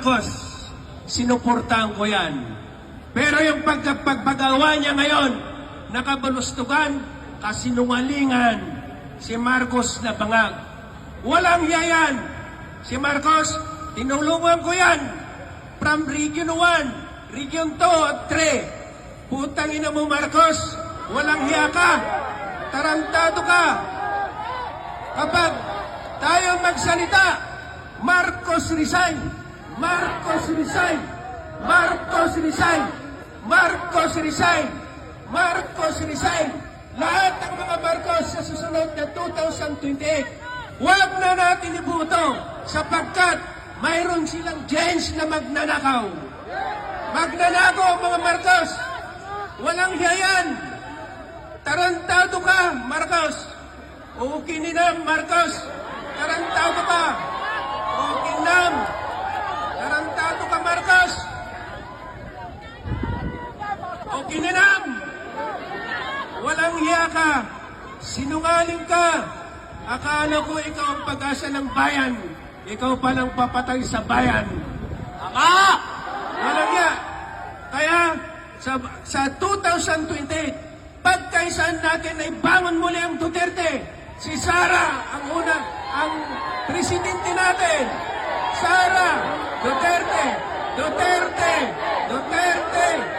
Marcos, sinuportahan ko yan. Pero yung pagkapagpagawa niya ngayon, nakabalustugan, kasinungalingan, si Marcos na bangag. Walang yayan. Si Marcos, tinulungan ko yan. From Region 1, Region 2 at 3. Putang ina mo, Marcos. Walang hiya ka. Tarantado ka. Kapag tayo magsalita, Marcos resign. Marcos resign. Marcos resign. Marcos resign. Marcos resign. Lahat ng mga Marcos sa susunod na 2028, huwag na natin ibuto sapagkat mayroon silang gens na magnanakaw. Magnanakaw mga Marcos. Walang hiyayan. Tarantado ka, Marcos. Ukinam, Marcos. Tarantado ka. Ukinam. Tarantado ka, Marcos. Ukinam. Walang hiya ka. Sinungaling ka. Akala ko ikaw ang pag-asa ng bayan. Ikaw palang papatay sa bayan. Tama! Walang hiya. Kaya sa, sa 2028, pagkaisaan natin ay bangon muli ang Duterte. Si Sara ang una, ang presidente natin. Sara Duterte, Duterte, Duterte,